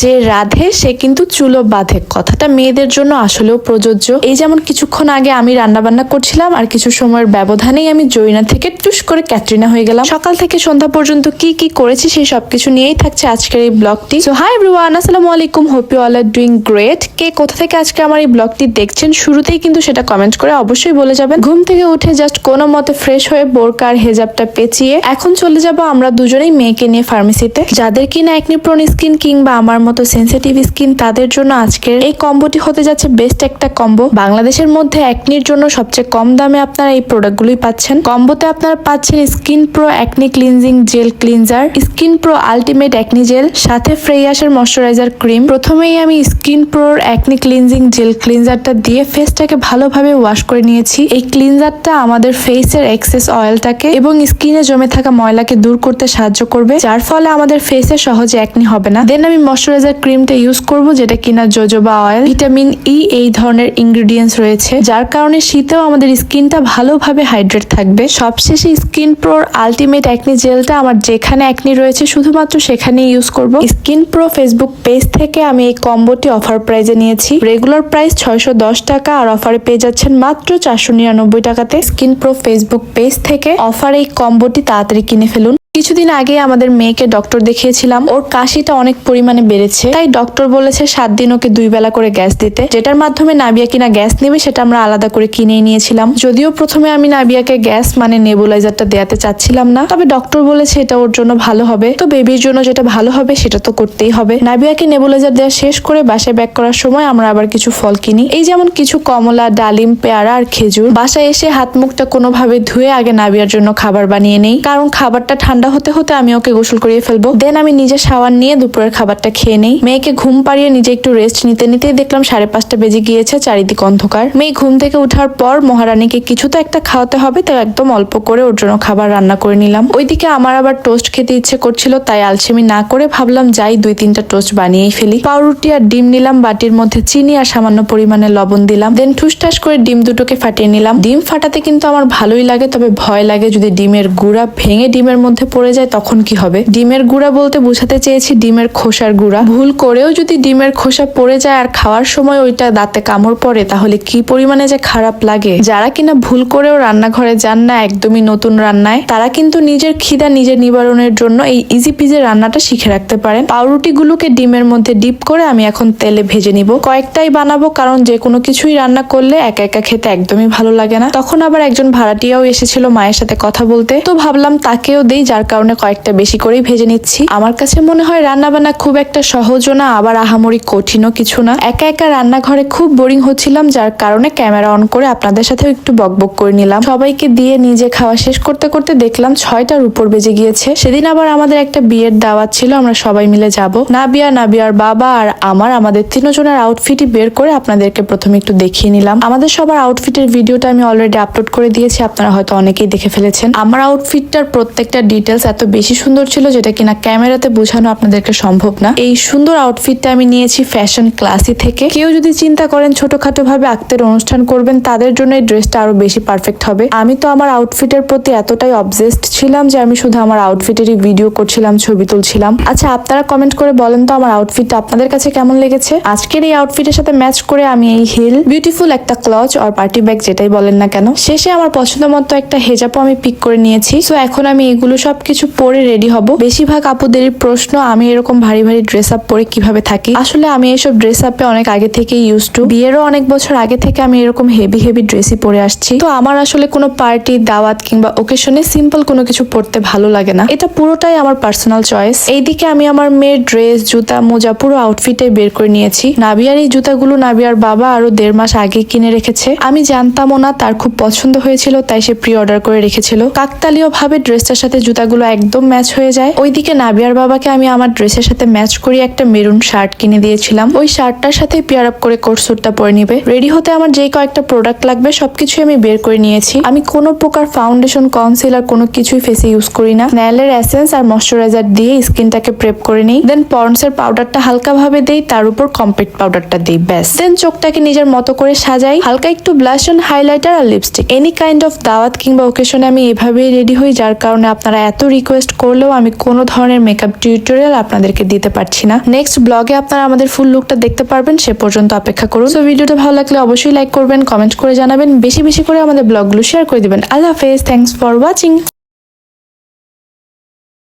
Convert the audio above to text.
যে রাধে, সে কিন্তু চুলো বাঁধে। কথাটা মেয়েদের জন্য আসলেও প্রযোজ্য। এই যেমন কিছুক্ষণ আগে আমি রান্না বান্না করছিলাম, আর কিছু সময়ের ব্যবধানেই আমি জয়না থেকে টুস করে ক্যাটরিনা হয়ে গেলাম। সকাল থেকে সন্ধ্যা পর্যন্ত কি কি করেছি, সেই সবকিছু নিয়েই থাকছে আজকের এই ব্লগটি। সো হাই এভরিওয়ান আসসালামু আলাইকুম। Hope you all are doing great কে কোথা থেকে আজকে আমার এই ব্লগটি দেখছেন, শুরুতেই কিন্তু সেটা কমেন্ট করে অবশ্যই বলে যাবেন। ঘুম থেকে উঠে জাস্ট কোনো মতে ফ্রেশ হয়ে বোরকার হেজাবটা পেঁচিয়ে এখন চলে যাব আমরা দুজনেই মেয়েকে নিয়ে ফার্মেসিতে যাদের কিনা একনি প্রোন স্কিন কিংবা আমার মতো সেন্সিটিভ স্কিন তাদের জন্য আজকের এই কম্বোটি হতে যাচ্ছে বেস্ট একটা কম্বো বাংলাদেশের মধ্যে একনির জন্য সবচেয়ে কম দামে আপনারা এই প্রোডাক্টগুলোই পাচ্ছেন। কম্বোতে আপনারা পাচ্ছেন Skin Pro acne cleansing gel cleanser Skin Pro ultimate acne gel সাথে ফ্রেয়াসের ময়শ্চারাইজার ক্রিম প্রথমেই আমি স্কিন প্রোর একনি ক্লিনজিং জেল ক্লিনজারটা দিয়ে ফেসটাকে ভালোভাবে ওয়াশ করে নিয়েছি। এই ক্লিনজারটা আমাদের ফেসের এক্সেস অয়েলটাকে এবং স্কিনে জমে থাকা ময়লাকে দূর করতে সাহায্য করবে, যার ফলে আমাদের ফেসে সহজে একনি হবে না। দেন আমি ময়শ্চারাইজার ক্রিমটা ইউজ করব, যেটা কিনা জোজোবা অয়েল। ভিটামিন ই এই ধরনের ইনগ্রেডিয়েন্টস রয়েছে, যার কারণে শীতেও আমাদের স্কিনটা ভালোভাবে হাইড্রেট থাকবে। সবশেষে স্কিন প্রোর আলটিমেট একনি জেলটা আমার যেখানে একনি রয়েছে, শুধুমাত্র সেখানে ইউজ করব। স্কিন প্রো ফেসবুক পেজ থেকে আমি এই কম্বোটি অফার প্রাইজে নিয়েছি। রেগুলার প্রাইস ছয়শো দশ টাকা, আর অফারে পেয়ে যাচ্ছেন মাত্র চারশো নিরানব্বই টাকাতে। স্কিন প্রো ফেসবুক পেজ থেকে অফার এই কম্বোটি তাড়াতাড়ি কিনে ফেলুন। কিছুদিন আগে আমাদের মেয়েকে ডক্টর দেখিয়েছিলাম। ওর কাশিটা অনেক পরিমাণে বেড়েছে। তাই ডক্টর বলেছে সাত দিন ওকে দুই বেলা করে গ্যাস দিতে। যেটার মাধ্যমে নাবিয়া কিনা গ্যাস নেবে সেটা আমরা আলাদা করে কিনে নিয়েছিলাম। যদিও প্রথমে আমি নাবিয়াকে গ্যাস মানে নেবুলাইজারটা দেওয়াতে চাচ্ছিলাম না। তবে ডক্টর বলেছে এটা ওর জন্য ভালো হবে। তো বেবির জন্য যেটা ভালো হবে সেটা তো করতেই হবে। নাবিয়াকে নেবুলাইজার দেওয়া শেষ করে বাসায় ব্যাক করার সময় আমরা আবার কিছু ফল কিনি। এই যেমন কিছু কমলা, ডালিম, পেয়ারা আর খেজুর। বাসায় এসে হাত মুখটা কোনোভাবে ধুয়ে আগে নাবিয়ার জন্য খাবার বানিয়ে নেই। কারণ খাবারটা ঠান্ডা হতে হতে আমি ওকে গোসল করিয়ে ফেলব। দেন আমি নিজে শাওয়ার নিয়ে দুপুরের খাবারটা খেয়ে নেই। মেয়েকে ঘুম পাড়িয়ে নিজে একটু রেস্ট নিতে নিতেই দেখলাম সাড়ে পাঁচটা বেজে গিয়েছে, চারিদিক অন্ধকার। মেয়ে ঘুম থেকে ওঠার পর মহারানীকে কিছু তো একটা খাওয়াতে হবে, তাই একদম অল্প করে ওর জন্য খাবার রান্না করে নিলাম। ওইদিকে আমার আবার টোস্ট খেতে ইচ্ছে করছিল, তাই আলসেমি না করে ভাবলাম যাই দুই তিনটা টোস্ট বানিয়েই ফেলি। পাউরুটি আর ডিম নিলাম, বাটির মধ্যে চিনি আর সামান্য পরিমাণে লবণ দিলাম। দেন ঠুসঠাস করে ডিম দুটোকে ফাটিয়ে নিলাম। ডিম ফাটাতে কিন্তু আমার ভালোই লাগে, তবে ভয় লাগে যদি ডিমের গুঁড়া ভেঙে ডিমের মধ্যে পড়ে যায় তখন কি হবে? ডিমের গুঁড়া বলতে বোঝাতে চেয়েছি ডিমের খোসার গুঁড়া। ভুল করেও যদি ডিমের খোসা পড়ে যায় আর খাওয়ার সময় ওইটা দাঁতে কামড় পড়ে, তাহলে কি পরিমাণে যে খারাপ লাগে? যারা কিনা ভুল করেও রান্নাঘরে যান না, একদমই নতুন রান্নায়, তারা কিন্তু নিজের খিদা নিজের নিবারণের জন্য এই ইজি পিজে রান্নাটা শিখে রাখতে পারেন। পাউরুটি গুলোকে ডিমের মধ্যে ডিপ করে আমি এখন তেলে ভেজে নিব। কয়েকটাই বানাবো, কারণ যে কোনো কিছুই রান্না করলে একা একা খেতে একদমই ভালো লাগে না। তখন আবার একজন ভাড়াটিয়াও এসেছিল মায়ের সাথে কথা বলতে। তো ভাবলাম তাকেও দেই যার কারণে কয়েকটা বেশি করেই ভেজে নিচ্ছি। আমার কাছে মনে হয় রান্না বান্না খুব একটা সহজও না, আবার আহামরি কঠিনও কিছু না। একা একা রান্নাঘরে খুব বোরিং হচ্ছিলাম, যার কারণে ক্যামেরা অন করে আপনাদের সাথে একটু বকবক করে নিলাম। সবাইকে দিয়ে নিজে খাওয়া শেষ করতে করতে দেখলাম ছয়টার উপর বেজে গিয়েছে। সেদিন আবার আমাদের একটা বিয়ের দাওয়াত ছিল, আমরা সবাই মিলে যাব। নাবিয়া, নাবিয়ার বাবা আর আমার, আমাদের তিনজনের আউটফিটই বের করে আপনাদেরকে প্রথমে একটু দেখিয়ে নিলাম। আমাদের সবার আউটফিটের ভিডিওটা আমি অলরেডি আপলোড করে দিয়েছি, আপনারা হয়তো অনেকেই দেখে ফেলেছেন। আমার আউটফিটটার প্রত্যেকটা ডিটেলস এত বেশি সুন্দর ছিল যেটা কিনা ক্যামেরাতে বোঝানো আপনাদেরকে সম্ভব না। এই সুন্দর আউটফিটটা আমি নিয়েছি ফ্যাশন ক্লাসি থেকে। কেউ যদি চিন্তা করেন ছোটখাটো ভাবে আক্তের অনুষ্ঠান করবেন, তাদের জন্য এই ড্রেসটা আরও বেশি পারফেক্ট হবে। আমি তো আমার আউটফিটের প্রতি এতটাই অবজেস্ট ছিলাম যে আমি শুধু আমার আউটফিটেরই ভিডিও করছিলাম, ছবি তুলছিলাম। আচ্ছা আপনারা কমেন্ট করে বলেন তো আমার আউটফিটটা আপনাদের কাছে কেমন লেগেছে? আজকের এই আউটফিটের সাথে ম্যাচ করে আমি এই হিল বিউটিফুল একটা ক্লচ আর পার্টি ব্যাগ যেটাই বলেন না কেন, শেষে আমার পছন্দ মতো একটা হেজাপও আমি পিক করে নিয়েছি। সো এখন আমি এগুলো সবকিছু পরে রেডি হব। বেশিরভাগ আপুদের প্রশ্ন, আমি এরকম ভারী ভারী ড্রেস আপ পরে কীভাবে থাকি? আসলে আমি এসব ড্রেস আপে অনেক আগে থেকে ইউজ টু বিয়েরও অনেক বছর আগে থেকে আমি এরকম হেভি হেভি ড্রেসই পরে আসছি। তো আমার আসলে কোনো পার্টি দাওয়াত কিংবা ওকেশনে সিম্পল কোনো কিছু পরতে ভালো লাগে না। এটা পুরোটাই আমার পার্সোনাল চয়েস এইদিকে আমি আমার মেয়ের ড্রেস জুতা, মোজা পুরো আউটফিটে বের করে নিয়েছি। নাবিয়ার এই জুতাগুলো নাবিয়ার বাবা আরও দেড় মাস আগে কিনে রেখেছে। আমি জানতামও না তার খুব পছন্দ হয়েছিল, তাই সে প্রি অর্ডার করে রেখেছিল। কাকতালীয় ভাবে ড্রেসটার সাথে জুতাগুলো একদম ম্যাচ হয়ে যায়। ওইদিকে নাবিয়ার বাবাকে আমি আমার ড্রেসের সাথে ম্যাচ করি একটা মেরুন শার্ট কিনে দিয়েছিলাম। ওই শার্টটার সাথে পেয়ার আপ করে কোট স্যুটটা পরে নিবে। রেডি হতে আমার যেই কয়েকটা প্রোডাক্ট লাগবে সবকিছু আমি বের করে নিয়েছি। আমি কোনো প্রকার ফাউন্ডেশন কনসিলার কোনো কিছুই ফেসে ইউজ করি না। ন্যালের এসেন্স আর ময়শ্চারাইজার দিয়ে স্কিনটাকে প্রেপ করে নিই। দেন পন্ডসের পাউডারটা হালকা ভাবে দেই, তার উপর কমপ্লিট পাউডারটা দিই, ব্যাস। দেন চোখটাকে নিজের মতো করে সাজাই। হালকা একটু ব্লাশন হাইলাইটার আর লিপস্টিক এনি কাইন্ড অফ দাওয়াত কিংবা ওকেশনে আমি এভাবেই রেডি হই, যার কারণে আপনারা এত এত রিকোয়েস্ট করলেও আমি কোনো ধরনের মেকআপ টিউটোরিয়াল আপনাদেরকে দিতে পারছি না। নেক্সট ব্লগে আপনারা আমাদের ফুল লুকটা দেখতে পারবেন, সে পর্যন্ত অপেক্ষা করুন। তো ভিডিওটা ভালো লাগলে অবশ্যই লাইক করবেন কমেন্ট করে জানাবেন। বেশি বেশি করে আমাদের ব্লগগুলো শেয়ার করে দেবেন। আল্লাহ হাফেজ থ্যাংকস ফর ওয়াচিং